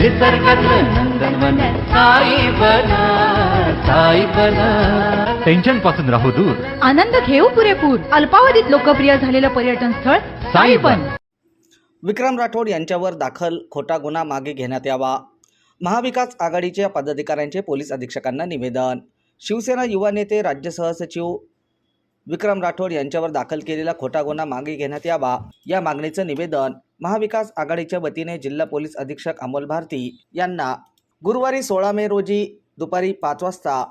निसर्गातलं नंदनवन साई बन साई बन. टेन्शनपासून राहू दूर. आनंद घेऊ पुरेपूर. अल्पावधीत लोकप्रिय झालेलं पर्यटन स्थळ साईबन विक्रम राठोड यांच्यावर दाखल खोटा गुन्हा मागे घेण्यात यावा. महाविकास आघाडीच्या पदाधिकाऱ्यांचे पोलीस अधीक्षकांना निवेदन. शिवसेना युवा नेते राज्य सहसचिव विक्रम राठोड यांच्यावर दाखल केलेला खोटा गुन्हा मागे घेण्यात यावा. या मागणीचं निवेदन. महाविकास आघाडीच्या वतीने जिल्हा पोलीस अधीक्षक अमोल भारती यांना गुरुवारी सोळा मे रोजी दुपारी पाच वाजता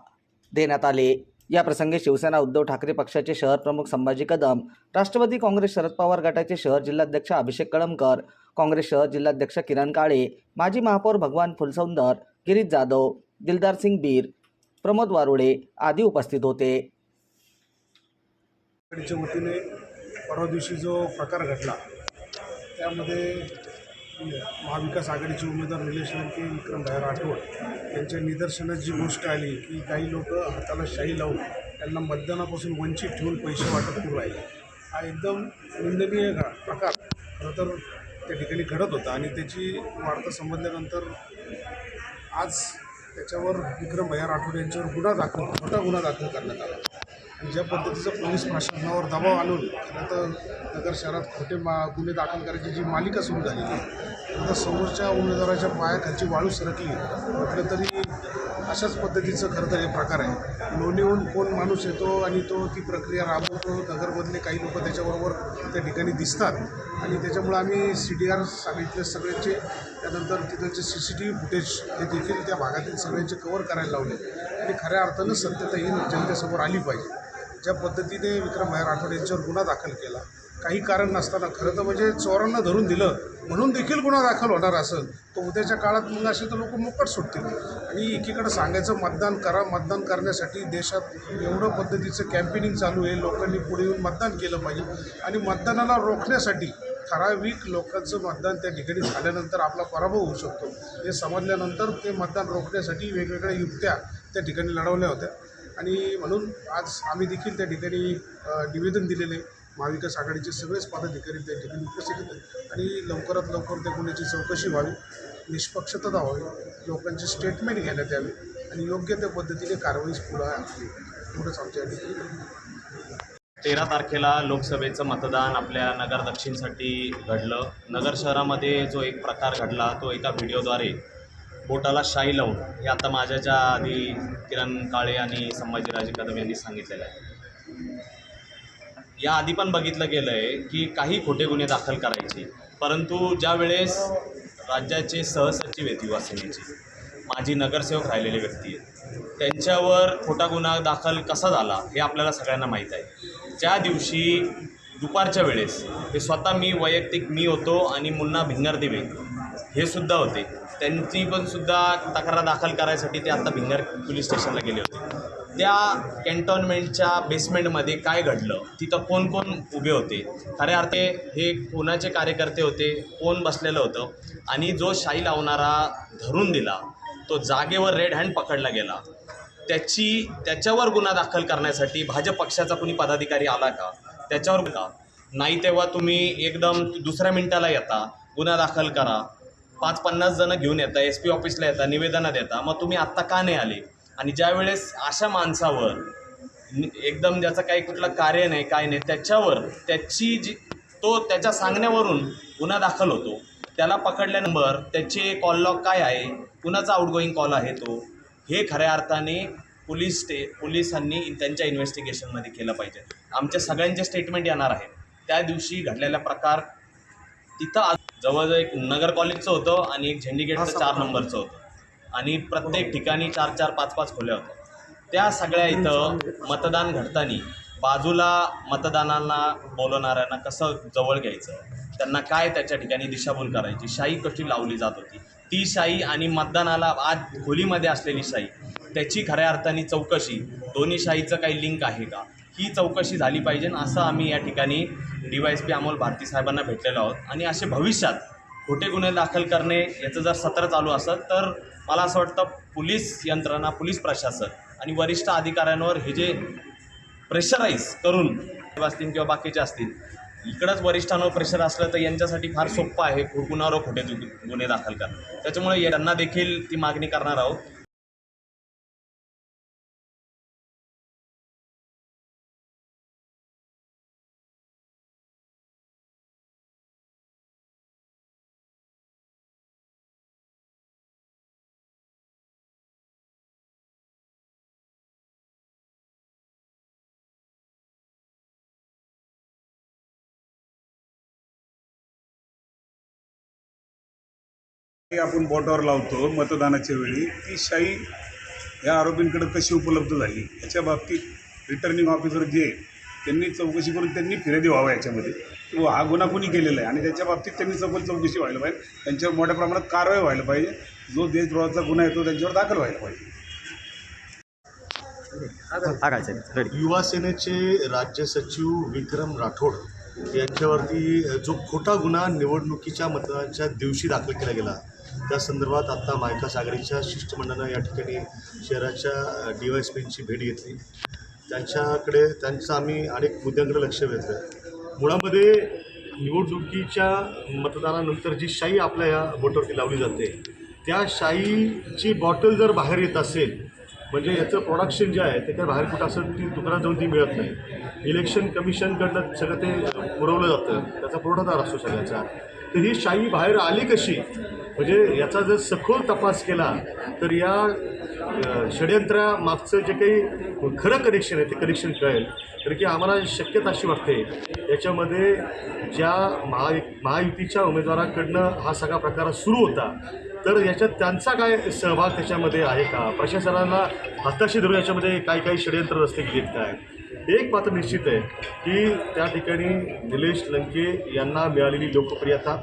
देण्यात आले. या प्रसंगी शिवसेना उद्धव ठाकरे पक्षाचे शहर प्रमुख संभाजी कदम राष्ट्रवादी काँग्रेस शरद पवार गटाचे शहर जिल्हाध्यक्ष अभिषेक कळमकर काँग्रेस शहर जिल्हाध्यक्ष किरण काळे माजी महापौर भगवान फुलसौंदर गिरीश जाधव दिलदार सिंग बीर प्रमोद वारुडे आदी उपस्थित होते. वतीने परवा दिवशी जो प्रकार घडला त्यामध्ये महाविकास आघाडीचे उमेदवार निलेश लंके विक्रम भाई राठोड यांच्या निदर्शनात जी गोष्ट आली की काही लोक हाताला शाई लावून त्यांना मतदानापासून वंचित ठेवून पैसे वाटप करू राहिले. हा एकदम निंदनीय प्रकार खरं तर त्या ठिकाणी घडत होता आणि त्याची वार्ता समजल्यानंतर आज त्याच्यावर विक्रम भैया राठोड यांच्यावर गुन्हा दाखल मोठा गुन्हा दाखल करण्यात आला. आणि ज्या पद्धतीचा पोलीस प्रशासनावर दबाव आणून खरं तर नगर शहरात खोटे मा गुन्हे दाखल करायची जी मालिका सुरू झाली आहे आता समोरच्या उमेदवाराच्या पायाखालची वाळू सरकली म्हटलं तरी अशाच पद्धतीचं खरं तर हे प्रकार आहे. लोणीहून कोण माणूस येतो आणि तो ती प्रक्रिया राबवतो नगरमधले काही लोक त्याच्याबरोबर त्या ठिकाणी दिसतात आणि त्याच्यामुळं आम्ही सी डी आर सांगितले सगळ्यांचे. त्यानंतर तिथलचे C C T V footage हे देखील त्या भागातील सगळ्यांचे कवर करायला लावले. आणि खऱ्या अर्थानं सत्यता ही जनतेसमोर आली पाहिजे. ज्या पद्धतीने विक्रम भाई राठोड यांच्यावर गुन्हा दाखल केला काही कारण नसताना खरं तर म्हणजे चोरांना धरून दिलं म्हणून देखील गुन्हा दाखल होणार असेल तर उद्याच्या काळात मग असे तर लोक मोकट सुटतील. आणि एकीकडं सांगायचं मतदान करा मतदान करण्यासाठी देशात एवढं पद्धतीचं कॅम्पेनिंग चालू आहे लोकांनी पुढे येऊन मतदान केलं पाहिजे. आणि मतदानाला रोखण्यासाठी ठराविक लोकांचं मतदान त्या ठिकाणी झाल्यानंतर आपला पराभव होऊ शकतो. हे समजल्यानंतर ते मतदान रोखण्यासाठी वेगवेगळ्या युक्त्या त्या ठिकाणी लढवल्या होत्या. आणि म्हणून आज आम्ही देखील त्या ठिकाणी निवेदन दिलेले महाविकास आघाडीचे सगळेच पदाधिकारी त्या ठिकाणी उपस्थित होते. आणि लवकरात लवकर त्या गुन्ह्याची चौकशी व्हावी निष्पक्षता व्हावी लोकांचे स्टेटमेंट घेण्यात यावे आणि योग्य त्या पद्धतीने कारवाई पुढं एवढंच आमच्या ठिकाणी. तेरा तारखेला लोकसभेचं मतदान आपल्या नगर दक्षिणसाठी घडलं. नगर शहरामध्ये जो एक प्रकार घडला तो एका व्हिडिओद्वारे बोटाला शाई लावून हे आता माझ्याच्या आधी किरण काळे आणि संभाजीराजे कदम यांनी सांगितलेलं आहे. या आधी पण बघितलं गेलं आहे की काही खोटे गुन्हे दाखल करायचे परंतु ज्या वेळेस राज्याचे सहसचिव आहेत युवासेनेचे माजी नगरसेवक राहिलेले व्यक्ती आहेत त्यांच्यावर खोटा गुन्हा दाखल कसा झाला हे आपल्याला सगळ्यांना माहीत आहे. ज्या दिवशी दुपारच्या वेळेस हे स्वतः मी वैयक्तिक मी होतो आणि मुन्ना भिंगरदेवे हे सुद्धा होते. त्यांची पण सुद्धा तक्रार दाखल करायसाठी ते आता भिंगर पोलीस स्टेशनला गेले होते. त्या कॅन्टॉन्मेंटच्या बेसमेंटमध्ये काय घडलं? तिथं कोण कोण उभे होते? खऱ्या अर्थे हे कोणाचे कार्यकर्ते होते? कोण बसलेलं होतं? आणि जो शाई लावणारा धरून दिला तो जागेवर रेड हँड पकडला गेला. त्याची त्याच्यावर गुन्हा दाखल करण्यासाठी भाजप पक्षाचा कुणी पदाधिकारी आला का? त्याच्यावर का नाही तेव्हा तुम्ही एकदम दुसऱ्या मिनिटाला येता गुन्हा दाखल करा. पाच पन्नास जणं घेऊन येता एस पी ऑफिसला येता निवेदनं देता मग तुम्ही आत्ता का नाही आले? आणि ज्या वेळेस अशा माणसावर एकदम ज्याचं काही कुठलं कार्य नाही काय नाही त्याच्यावर त्याची जी तो त्याच्या सांगण्यावरून गुन्हा दाखल होतो. त्याला पकडल्यानंतर त्याचे कॉल लॉग काय आहे कुणाचा आउटगोईंग कॉल आहे तो हे खऱ्या अर्थाने पोलीस स्टे पोलिसांनी त्यांच्या इन्व्हेस्टिगेशनमध्ये केलं पाहिजे. आमच्या सगळ्यांचे स्टेटमेंट येणार आहे त्या दिवशी घडलेला प्रकार तिथं आज जवळजवळ एक नगर कॉलेजचं होतं आणि एक झेंडीगेटचं चार नंबरचं होतं. आणि प्रत्येक ठिकाणी चार चार पाच पाच खोल्या होत्या. त्या सगळ्या इथं मतदान घडताना बाजूला मतदानांना बोलवणाऱ्यांना कसं जवळ घ्यायचं? त्यांना काय त्याच्या ठिकाणी दिशाभूल करायची? शाही कशी लावली जात होती? ती शाही आणि मतदानाला आज खोलीमध्ये असलेली शाही त्याची खऱ्या अर्थाने चौकशी दोन्ही शाहीचं काही लिंक आहे का? ही चौकशी झाली पाहिजे असं आम्ही या ठिकाणी D Y S P Amol Bharti साहेबांना भेटलेलो आहोत. आणि असे भविष्यात खोटे गुन्हे दाखल करणे याचं जर सत्र चालू असेल तर मला असं वाटतं पोलीस यंत्रणा पोलीस प्रशासन आणि वरिष्ठ अधिकाऱ्यांवर हे जे प्रेशराईज करून असतील किंवा बाकीचे असतील इकडंच वरिष्ठांवर प्रेशर असलं तर यांच्यासाठी फार सोपं आहे गुन्ह्यावर खोटे गुन्हे दाखल करणं. त्याच्यामुळे यांना देखील ती मागणी करणार आहोत. आपण बोटावर लावतो मतदानाच्या वेळी. ती शाही या आरोपींकडे कशी उपलब्ध झाली? याच्या बाबतीत रिटर्निंग ऑफिसर जे त्यांनी चौकशी करून त्यांनी फिर्यादी व्हावं याच्यामध्ये. की बुवा हा गुन्हा कोणी केलेला आहे? आणि त्याच्या बाबतीत त्यांनी चौकशी चौकशी व्हायला पाहिजे. त्यांच्यावर मोठ्या प्रमाणात कारवाई व्हायला पाहिजे. जो देशद्रोहाचा गुन्हा आहे तो त्यांच्यावर दाखल व्हायला पाहिजे. युवा सेनेचे राज्य सचिव विक्रम राठोड यांच्यावरती जो खोटा गुन्हा निवडणुकीच्या मतदानाच्या दिवशी दाखल केला गेला त्या संदर्भात आत्ता मायका सागरीच्या शिष्टमंडळानं या ठिकाणी शहराच्या डी वाय एस पींची भेट घेतली. त्यांच्याकडे त्यांचं आम्ही अनेक मुद्द्यांकडे लक्ष वेधलं. मुळामध्ये निवडणुकीच्या मतदानानंतर जी शाई आपल्या या बोटवरती लावली जाते त्या शाईची बॉटल जर बाहेर येत असेल म्हणजे याचं प्रोडक्शन जे आहे ते काय बाहेर कुठं असं ती दुकानात जाऊन ती मिळत नाही. इलेक्शन कमिशनकडनं सगळं ते पुरवलं जातं. त्याचा पुरवठादार असतो सगळ्याचा. तर ही शाई बाहेर आली कशी? म्हणजे याचा जर सखोल तपास केला तर या षडयंत्रामागचं जे काही खरं कनेक्शन आहे ते कनेक्शन कळेल. तर की आम्हाला शक्यता अशी वाटते याच्यामध्ये ज्या महा महायुतीच्या उमेदवाराकडनं हा सगळा प्रकार सुरू होता तर याच्यात त्यांचा काय सहभाग त्याच्यामध्ये आहे का? प्रशासनाला हताशी धरून याच्यामध्ये काही काही षडयंत्र रस्ते गेलेत काय? एक मात्र निश्चित आहे की त्या ठिकाणी निलेश लंके यांना मिळालेली लोकप्रियता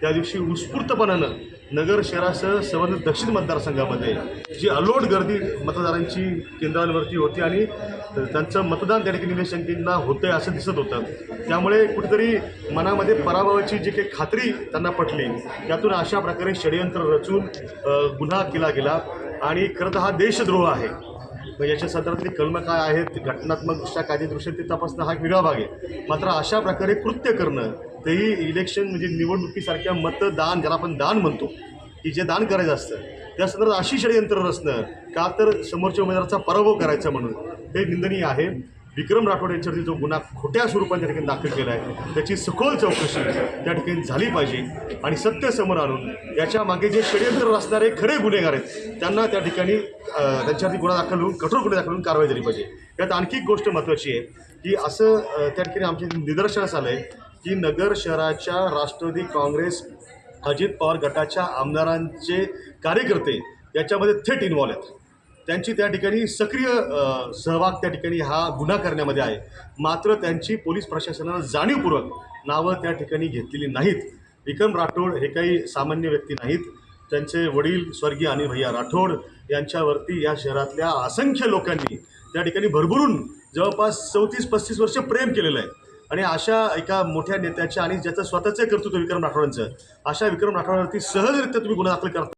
त्या दिवशी उत्स्फूर्तपणानं नगर शहरासह संबंधित दक्षिण मतदारसंघामध्ये जी अलोट गर्दी मतदारांची केंद्रांवरती होती आणि त्यांचं मतदान त्या ठिकाणी निलेश लंकेंना होतंय असं दिसत होतं. त्यामुळे कुठेतरी मनामध्ये पराभवाची जी काही खात्री त्यांना पटली त्यातून अशा प्रकारे षडयंत्र रचून गुन्हा केला गेला. आणि खरं तर हा देशद्रोह आहे. म्हणजे मग याच्या संदर्भातले कलमं काय आहेत घटनात्मकदृष्ट्या कायदेदृष्ट्या ते तपासणं हा एक वेगळा भाग आहे. मात्र अशा प्रकारे कृत्य करणं तेही इलेक्शन म्हणजे निवडणुकीसारख्या मतदान ज्याला आपण दान म्हणतो की जे दान करायचं असतं त्या संदर्भात अशी षडयंत्र रचणं का तर समोरच्या उमेदवाराचा पराभव करायचा म्हणून हे निंदनीय आहे. विक्रम राठोड यांच्यावरती जो गुन्हा खोट्या स्वरूपात त्या ठिकाणी दाखल केला आहे त्याची सखोल चौकशी त्या ठिकाणी झाली पाहिजे. आणि सत्य समोर आणून याच्या मागे जे षडयंत्र रचणारे खरे गुन्हेगार आहेत त्यांना त्या ठिकाणी त्यांच्यावरती गुन्हा दाखल होऊन कठोर गुन्हे दाखल होऊन कारवाई झाली पाहिजे. यात आणखी एक गोष्ट महत्त्वाची आहे की असं त्या ठिकाणी आमच्या निदर्शनास आलं आहे की नगर शहराच्या राष्ट्रवादी काँग्रेस अजित पवार गटाच्या आमदारांचे कार्यकर्ते याच्यामध्ये थेट इन्व्हॉल्व आहेत. त्यांची त्या ठिकाणी सक्रिय सहभाग त्या ठिकाणी हा गुन्हा करण्यामध्ये आहे. मात्र त्यांची पोलीस प्रशासनानं जाणीवपूर्वक नावं त्या ठिकाणी घेतलेली नाहीत. विक्रम राठोड हे काही सामान्य व्यक्ती नाहीत. त्यांचे वडील स्वर्गीय आणि भैया राठोड यांच्यावरती या शहरातल्या असंख्य लोकांनी त्या ठिकाणी भरभरून जवळपास चौतीस पस्तीस वर्ष प्रेम केलेलं आहे. आणि अशा एका मोठ्या नेत्याच्या आणि ज्याचं स्वतःचं कर्तृत्व विक्रम राठोडांचं अशा विक्रम राठोडांवरती सहजरित्या तुम्ही गुन्हा दाखल करता.